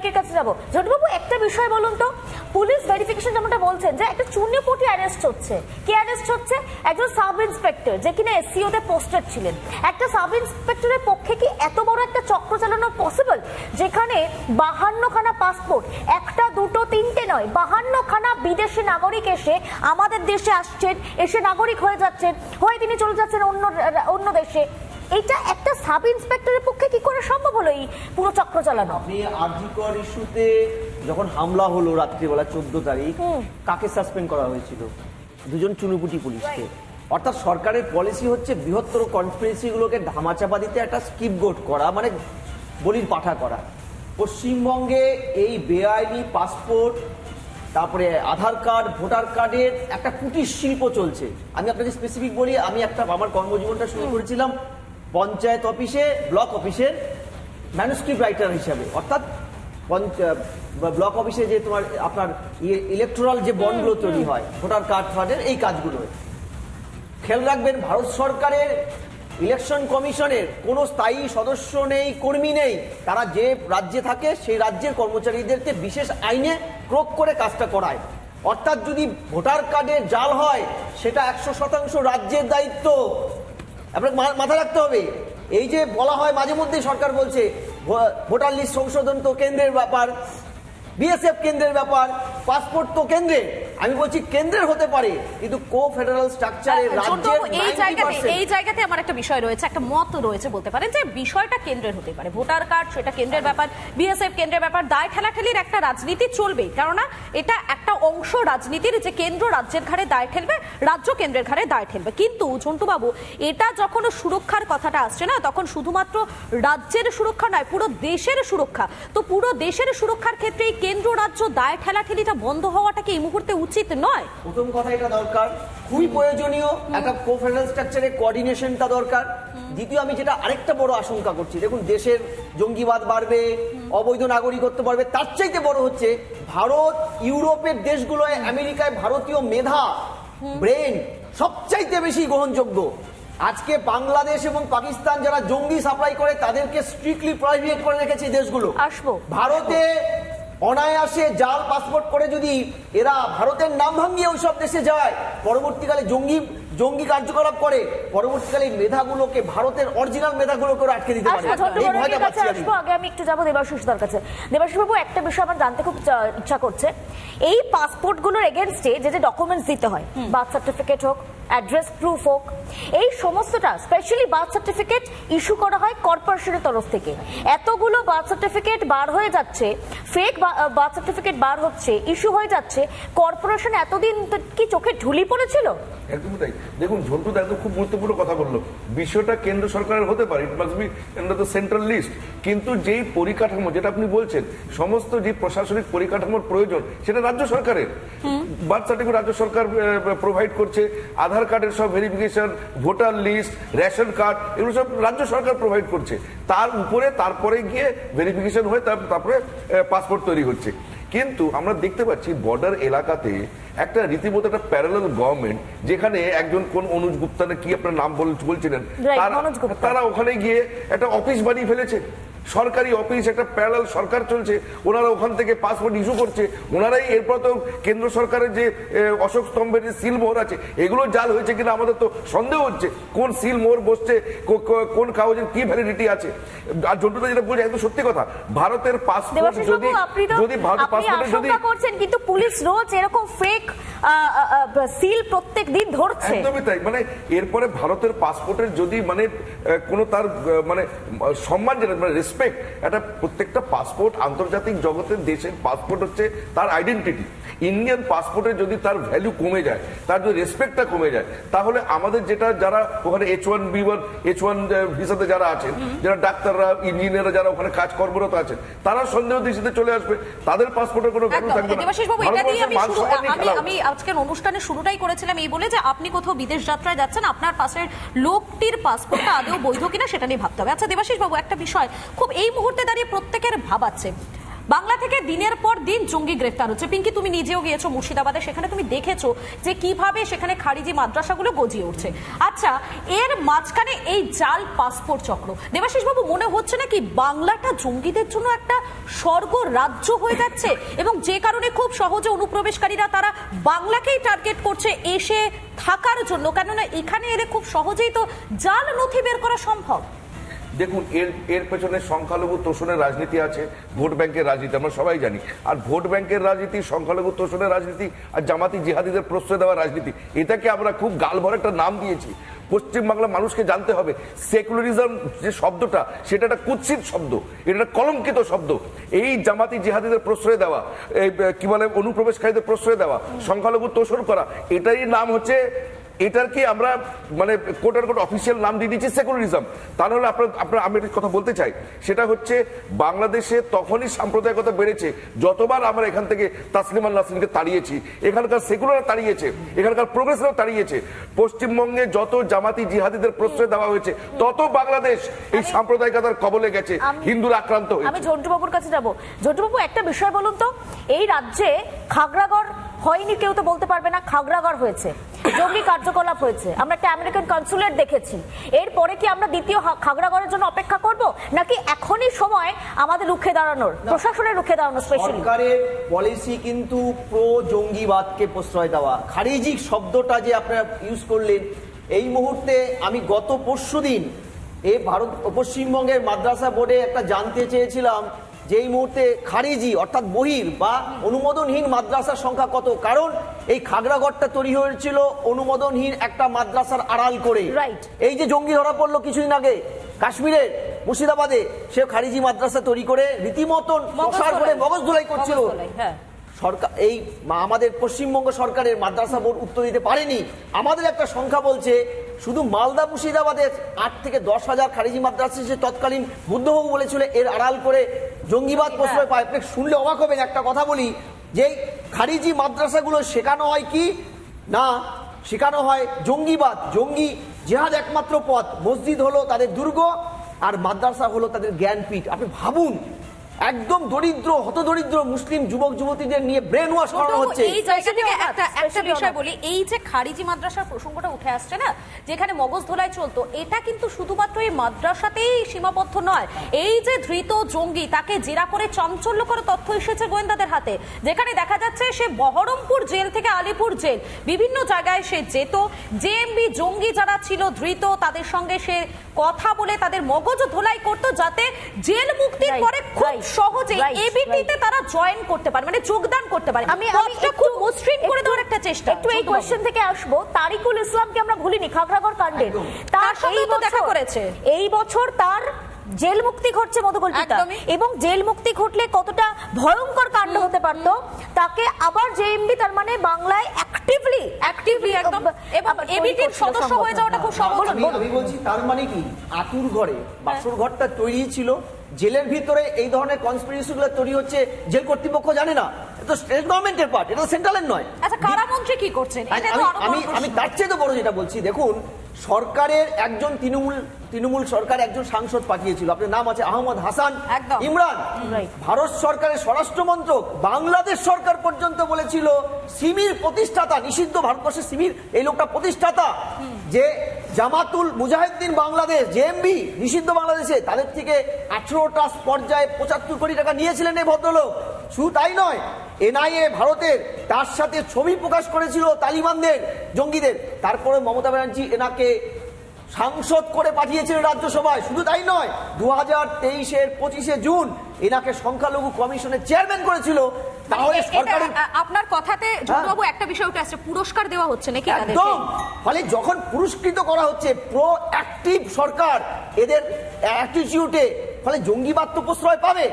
নায়কের কাছে যাব। জটবাবু, একটা বিষয় বলুন তো। পুলিশ ভেরিফিকেশন যেমনটা বলছেন যে একটা চূর্ণপটি অ্যারেস্ট হচ্ছে। কে অ্যারেস্ট হচ্ছে? একজন সাব ইন্সপেক্টর যে কিনা এসসিও তে পোস্টেড ছিলেন। একটা সাব ইন্সপেক্টরের পক্ষে কি এত বড় একটা চক্র চালানো পসিবল যেখানে বাহান্ন খানা পাসপোর্ট একটা, দুটো, তিনটে নয় বাহান্ন খানা বিদেশি নাগরিক এসে আমাদের দেশে আসছেন, এসে নাগরিক হয়ে যাচ্ছেন। হয়ে তিনি চলে যাচ্ছেন অন্য অন্য দেশে। এটা একটা সাব ইন্সপেক্টরের পক্ষে কি করে সম্ভব হলো এই পুরো চক্র চালানো? আপনি আরজিকর ইস্যুতে যখন হামলা হলো রাত্রিবেলা চোদ্দ তারিখ কাকে সাসপেন্ড করা হয়েছিল? দুজন চুনুপুটি পুলিশকে। অর্থাৎ সরকারের পলিসি হচ্ছে বৃহত্তর কনস্পিরেসিগুলোকে ধামাচাপা দিতে একটা স্কিপ গোট করা মানে বলির পাঠা করা। পশ্চিমবঙ্গে এই বেআইনি পাসপোর্ট তারপরে আধার কার্ড ভোটার কার্ডের একটা কুটির শিল্প চলছে। আমি আপনাকে স্পেসিফিক বলি আমি একটা আমার কর্মজীবনটা শুরু করেছিলাম পঞ্চায়েত অফিসে ব্লক অফিসের ম্যানুস্ক্রিপ্ট রাইটার হিসাবে। অর্থাৎ ব্লক অফিসে যে তোমার আপনার ইলেকট্রাল যে বন্ডগুলো তৈরি হয় ভোটার কার্ড ফার্ডের এই কাজগুলো। খেয়াল রাখবেন ভারত সরকারের ইলেকশন কমিশনের কোনো স্থায়ী সদস্য নেই কর্মী নেই। তারা যে রাজ্যে থাকে সেই রাজ্যের কর্মচারীদেরকে বিশেষ আইনে প্রয়োগ করে কাজটা করায়। অর্থাৎ যদি ভোটার কার্ডে জাল হয় সেটা একশো শতাংশ রাজ্যের দায়িত্ব। আপনাকে মাথা রাখতে হবে। এই যে বলা হয় মাঝে মধ্যেই সরকার বলছে ভোটার লিস্ট সংশোধন তো কেন্দ্রের ব্যাপার। বিএসএফ কেন্দ্রের ব্যাপার পাসপোর্ট তো কেন্দ্রের আমি বলছি কেন্দ্রের হতে পারে কিন্তু কো ফেডারেল স্ট্রাকচারে রাজ্যের এই জায়গাতে এই জায়গাতে আমার একটা বিষয় রয়েছে একটা মত রয়েছে বলতে পারেন যে বিষয়টা কেন্দ্রের হতে পারে। ভোটার কার্ড সেটা কেন্দ্রের ব্যাপার বিএসএফ কেন্দ্রের ব্যাপার দায় ঠেলাঠেলির একটা রাজনীতি চলবে কেননা এটা একটা অংশ রাজনীতির যে কেন্দ্র রাজ্যের ঘাড়ে দায় ঠেলবে রাজ্য কেন্দ্রের ঘাড়ে দায় ঠেলবে। কিন্তু ঝন্টুবাবু এটা যখন সুরক্ষার কথাটা আসছে না তখন শুধুমাত্র রাজ্যের সুরক্ষা নয় পুরো দেশের সুরক্ষা। তো পুরো দেশের সুরক্ষার ক্ষেত্রে এই কেন্দ্র রাজ্য দায় ঠেলাঠেলিটা বন্ধ হওয়াটা কি এই মুহূর্তে উচিত নয়? প্রথম কথা এটা দরকার। খুবই প্রয়োজনীয়। একটা কো ফেডারেল স্ট্রাকচারের কোঅর্ডিনেশনটা দরকার। দ্বিতীয় আমি যেটা আরেকটা বড় আশঙ্কা করছি দেখুন দেশের জঙ্গিবাদ বাড়বে অবৈধ নাগরিকত্ব বাড়বে তার চাইতে বড় হচ্ছে ভারত ইউরোপের দেশগুলোয় আমেরিকায় ভারতীয় মেধা ব্রেন সবচাইতে বেশি গ্রহণযোগ্য। আজকে বাংলাদেশ এবং পাকিস্তান যারা জঙ্গি সাপ্লাই করে তাদেরকে স্ট্রিক্টলি প্রহিবিট করে রেখেছে দেশগুলো। আসব। ভারতে অনায়াসে জাল পাসপোর্ট করে যদি এরা ভারতের নাম ভাঙিয়ে ওইসব দেশে যায় পরবর্তীকালে জঙ্গি জঙ্গি কার্যকলাপ করে পরবর্তীকালে এই মেধাগুলোকে ভারতের অরিজিনাল মেধাগুলোকে আটকে দিতে পারে। আচ্ছা এই ভয়টা পাচ্ছি আমি। আগে আমি একটু যাব দেবাশিস দার কাছে। দেবাশিস বাবু একটা বিষয় আমার জানতে খুব চা- ইচ্ছা করছে। এই পাসপোর্টগুলোর এগেনস্টে যে যে ডকুমেন্টস দিতে হয় বার্থ সার্টিফিকেট হোক অ্যাড্রেস প্রুফ হোক এই সমস্তটা স্পেশালি বার্থ সার্টিফিকেট ইস্যু করা হয় কর্পোরেশনের তরফ থেকে। এতগুলো বার্থ সার্টিফিকেট বার হয়ে যাচ্ছে ফেক বার্থ সার্টিফিকেট বার হচ্ছে ইস্যু হয়ে যাচ্ছে কর্পোরেশন এতদিন কি চোখে ঢুলি পড়েছিল? একদমই তাই। দেখুন ঝন্টু দা খুব গুরুত্বপূর্ণ কথা বলল। বিষয়টা কেন্দ্র সরকারের হতে পারে it must be the central list কিন্তু যেই পরিকাঠামো যেটা আপনি বলছেন সমস্ত যে প্রশাসনিক পরিকাঠামোর প্রয়োজন সেটা রাজ্য সরকারের। বার্থ সার্টিফিকেট রাজ্য সরকার প্রোভাইড করছে আধার কার্ডের সব verification voter list ration card এগুলো সব রাজ্য সরকার প্রোভাইড করছে। তার উপরে তারপরে গিয়ে ভেরিফিকেশন হয়ে তার- তারপরে পাসপোর্ট তৈরি হচ্ছে। কিন্তু আমরা দেখতে পাচ্ছি বর্ডার এলাকাতে একটা রীতিমতো একটা প্যারালাল গভর্নমেন্ট যেখানে একজন কোন অনুজ গুপ্তা কি আপনার নাম বল- বলছিলেন? তারা ওখানে গিয়ে একটা অফিস বানিয়ে ফেলেছে। সরকারি অফিস একটা প্যারালাল সরকার চলছে ওনারা ওখান থেকে পাসপোর্ট ইস্যু করছে ওনারাই এরপর তো কেন্দ্র সরকারের যে অশোক স্তম্ভের যে সিল মোহর আছে এগুলো জাল হয়েছে কিনা আমাদের তো সন্দেহ হচ্ছে কোন সিল মোহর বসছে কোন কাগজের কি ভ্যালিডিটি আছে আর জন্টুদা যেটা বলছে একদম সত্যি কথা ভারতের পাসপোর্ট যদি যদি ভারতের পাসপোর্টে যদি করছেন কিন্তু পুলিশ রোজ এরকম ফেক সিল প্রত্যেক দিন ধরছে। একদমই তাই। মানে এরপরে ভারতের পাসপোর্টের যদি মানে কোনো তার মানে সম্মান যেটা মানে রেসপেক্ট একটা প্রত্যেকটা পাসপোর্ট আন্তর্জাতিক জগতের দেশের পাসপোর্ট হচ্ছে তার আইডেন্টিটি ইন্ডিয়ান পাসপোর্টে যদি তার ভ্যালু কমে যায় তার যদি রেসপেক্টটা কমে যায় তাহলে আমাদের যেটা যারা ওখানে H one B one H one ভিসাতে যারা আছেন যারা ডাক্তাররা ইঞ্জিনিয়াররা যারা ওখানে কাজ কর্মরত আছেন তারা সন্দেহ দৃষ্টিতে চলে আসবে। তাদের পাসপোর্টের কোনো ভ্যালু থাকবে না। আমি আজকের অনুষ্ঠানের শুরুটাই করেছিলাম এই বলে যে আপনি কোথাও বিদেশ যাত্রায় যাচ্ছেন, আপনার পাশের লোকটির পাসপোর্টটা আদৌ বৈধ কিনা সেটা নিয়ে ভাবতে হবে। আচ্ছা দেবাশিস বাবু একটা বিষয়, খুব এই মুহূর্তে দাঁড়িয়ে প্রত্যেকের ভাবাচ্ছে। বাংলা থেকে দিনের পর দিন জঙ্গি গ্রেফতার হচ্ছে। পিঙ্কি, তুমি নিজেও গিয়েছো মুর্শিদাবাদে, সেখানে তুমি দেখেছ যে কীভাবে সেখানে খারিজি মাদ্রাসাগুলো গজিয়ে উঠছে। আচ্ছা এর মাঝখানে এই জাল পাসপোর্ট চক্র। দেবাশিস বাবু মনে হচ্ছে নাকি বাংলাটা জঙ্গিদের জন্য একটা স্বর্গ রাজ্য হয়ে যাচ্ছে? এবং যে কারণে খুব সহজে অনুপ্রবেশকারীরা তারা বাংলাকেই টার্গেট করছে এসে থাকার জন্য, কেননা এখানে এলে খুব সহজেই তো জাল নথি বের করা সম্ভব। দেখুন, এর এর পেছনে সংখ্যালঘু তোষণের রাজনীতি আছে, ভোট ব্যাংকের রাজনীতি, আমরা সবাই জানি। আর ভোট ব্যাংকের রাজনীতি, সংখ্যালঘু তোষণের রাজনীতি আর জামাতি জিহাদিদের প্রশ্রয় দেওয়ার রাজনীতি, এটাকে আমরা খুব গালভর একটা নাম দিয়েছি। পশ্চিমবাংলার মানুষকে জানতে হবে, সেকুলারিজম যে শব্দটা, সেটা একটা কুৎসিত শব্দ, এটা একটা কলঙ্কিত শব্দ। এই জামাতি জিহাদিদের প্রশ্রয় দেওয়া, এই, কি বলে, অনুপ্রবেশকারীদের প্রশ্রয় দেওয়া, সংখ্যালঘু তোষণ করা, এটারই নাম হচ্ছে এটার কি আমরা মানে কোটার কোট অফিসিয়াল নাম দিয়ে দিচ্ছি সেকুলারিজম তাহলে আপনার আপনার আমি একটা কথা বলতে চাই। সেটা হচ্ছে বাংলাদেশে তখনই সাম্প্রদায়িকতা বেড়েছে যতবার আমরা এখান থেকে তাসলিমান নাসরিনকে তাড়িয়েছি এখানকার সেকুলার তাড়িয়েছে এখানকার প্রোগ্রেসরাও তাড়িয়েছে পশ্চিমবঙ্গে যত জামাতি জিহাদিদের প্রশ্রয় দেওয়া হয়েছে তত বাংলাদেশ এই সাম্প্রদায়িকতার কবলে গেছে আমি- হিন্দুরা আক্রান্ত আমি হয়েছে। ঝন্টু বাবুর কাছে যাব। ঝন্টু বাবু একটা বিষয় বলুন তো এই রাজ্যে খাগড়াগড় হয়নি, কেউ তো বলতে পারবে না, খাগড়াগড় হয়েছে। জঙ্গি কার্যকলাপ হয়েছে। আমরা একটা আমেরিকান কনসুলেট দেখেছি। এরপরে কি আমরা দ্বিতীয় খাগড়াগড়ের জন্য অপেক্ষা করব? নাকি এখনই সময় আমাদের রুখে দাঁড়ানোর, প্রশাসনের রুখে দাঁড়ানো স্পেশালি সরকারের পলিসি কিন্তু প্রো জঙ্গিবাদকে প্রশ্রয় দেওয়া। খারিজিক শব্দটা যে আপনারা ইউজ করলেন, এই মুহূর্তে আমি গত পরশুদিন এ ভারত, পশ্চিমবঙ্গের মাদ্রাসা বোর্ডে একটা জানতে চেয়েছিলাম যে এই মুহূর্তে খারিজি অর্থাৎ বহির বা অনুমোদনহীন মাদ্রাসার সংখ্যা কত? কারণ এই খাগড়াগড়টা তৈরি হয়েছিল অনুমোদনহীন একটা মাদ্রাসার আড়াল করে. এই যে জঙ্গি ধরা পড়ল কিছুদিন আগে কাশ্মীরের মুর্শিদাবাদে সে খারিজি মাদ্রাসা তৈরি করে রীতিমতন প্রসার করে মগজ ধুলাই করছিল। হ্যাঁ। সরকার এই আমাদের পশ্চিমবঙ্গ সরকারের মাদ্রাসা বোর্ড উত্তর দিতে পারেনি। আমাদের একটা সংখ্যা বলছে শুধু মালদা মুর্শিদাবাদের আট থেকে দশ হাজার খারিজি মাদ্রাসা সে তৎকালীন বুদ্ধবাবু বলেছিল এর আড়াল করে জঙ্গিবাদ প্রশ্রয় পায়। আপনি শুনলে অবাক হবেন একটা কথা বলি যে খারিজি মাদ্রাসাগুলো শেখানো হয় কি? না শেখানো হয় জঙ্গিবাদ। জঙ্গি জেহাদ একমাত্র পথ। মসজিদ হলো তাদের দুর্গ আর মাদ্রাসা হলো তাদের জ্ঞানপীঠ। আপনি ভাবুন একদম দরিদ্র হতদরিদ্র মুসলিম যুবক যুবতীদের নিয়ে ব্রেন ওয়াশ করানো হচ্ছে। এই জায়গা থেকে একটা একটা বিষয় বলি এই যে খারিজি মাদ্রাসার প্রসঙ্গটা উঠে আসছে না যেখানে মগজ ধোলাই চলতো এটা কিন্তু শুধুমাত্র এই মাদ্রাসাতেই সীমাবদ্ধ নয়। এই যে ধৃত জঙ্গি তাকে জেরা করে চাঞ্চল্যকর তথ্য এসেছে গোয়েন্দাদের হাতে যেখানে দেখা যাচ্ছে সে বহরমপুর জেল থেকে আলিপুর জেল বিভিন্ন জায়গায় সে যেত। জেএমবি জঙ্গি যারা ছিল ধৃত তাদের সঙ্গে সে কথা বলে তাদের মগজ ধোলাই করত যাতে জেল মুক্তির পরে খুব সহজে এবিটিতে তারা জয়েন করতে পারে মানে যোগদান করতে পারে। আমি আমি খুব মসৃণ করে দেওয়ার একটা চেষ্টা একটু এই। কোয়েশ্চেন থেকে আসব। তারিকুল ইসলামকে আমরা ভুলিনি খাগড়াগড় কাণ্ডের তার সঙ্গেও তো দেখা করেছে। এই বছর তার জেল মুক্তি ঘটছে মধুকল্পিতা এবং জেল মুক্তি ঘটলে কতটা ভয়ঙ্কর কাণ্ড হতে পারত তাকে আবার জেএমবি তার মানে বাংলায় অ্যাক্টিভলি Actively একদম। এবং ABT সদস্য হয়ে যাওয়াটা খুব সহজ। আমি আমি বলছি তার মানে কি? আতুর ঘরে বাসর ঘরটা তৈরি ছিল জেলের ভিতরে এই ধরনের কনস্পিরেসি গুলো তৈরি হচ্ছে জেল কর্তৃপক্ষ জানে না। এটা স্টেট গভর্নমেন্টের পার্ট এটা সেন্ট্রালের নয়। আচ্ছা কারামন্ত্রী কি করছেন? আমি আমি তার চেয়ে তো বড় যেটা বলছি দেখুন সরকারের একজন তৃণমূল তৃণমূল সরকার একজন সাংসদ পাঠিয়েছিল। আপনার নাম আছে আহমদ হাসান। ইমরান। ভারত সরকারের স্বরাষ্ট্র মন্ত্রক বাংলাদেশ সরকার পর্যন্ত বলেছিল সিমির প্রতিষ্ঠাতা নিষিদ্ধ ভারতবর্ষের সিমির এই লোকটা প্রতিষ্ঠাতা যে জামাতুল মুজাহিদ্দিন বাংলাদেশ জেএমবি নিষিদ্ধ বাংলাদেশে তাদের থেকে আঠেরোটা পর্যায়ে পঁচাত্তর কোটি টাকা নিয়েছিলেন এই ভদ্রলোক। শুধু তাই নয়, এনআইএ ভারতের তার সাথে ছবি প্রকাশ করেছিল তালিবানদের, জঙ্গিদের। তারপরে মমতা ব্যানার্জি এনাকে সাংসদ করে পাঠিয়েছিল রাজ্যসভায়। শুধু তাই নয় দু হাজার তেইশের পঁচিশে জুন এনাকে সংখ্যালঘু কমিশনের চেয়ারম্যান করেছিল। তাহলে সরকারের আ, আপনার কথাতে বাবু একটা বিষয় উঠে আসছে পুরস্কার দেওয়া হচ্ছে নাকি তাদেরকে? একদম। ফলে যখন পুরস্কৃত করা হচ্ছে প্রো অ্যাক্টিভ সরকার এদের অ্যাটিটিউডে ফলে জঙ্গিবাদ তো প্রশ্রয় পাবে।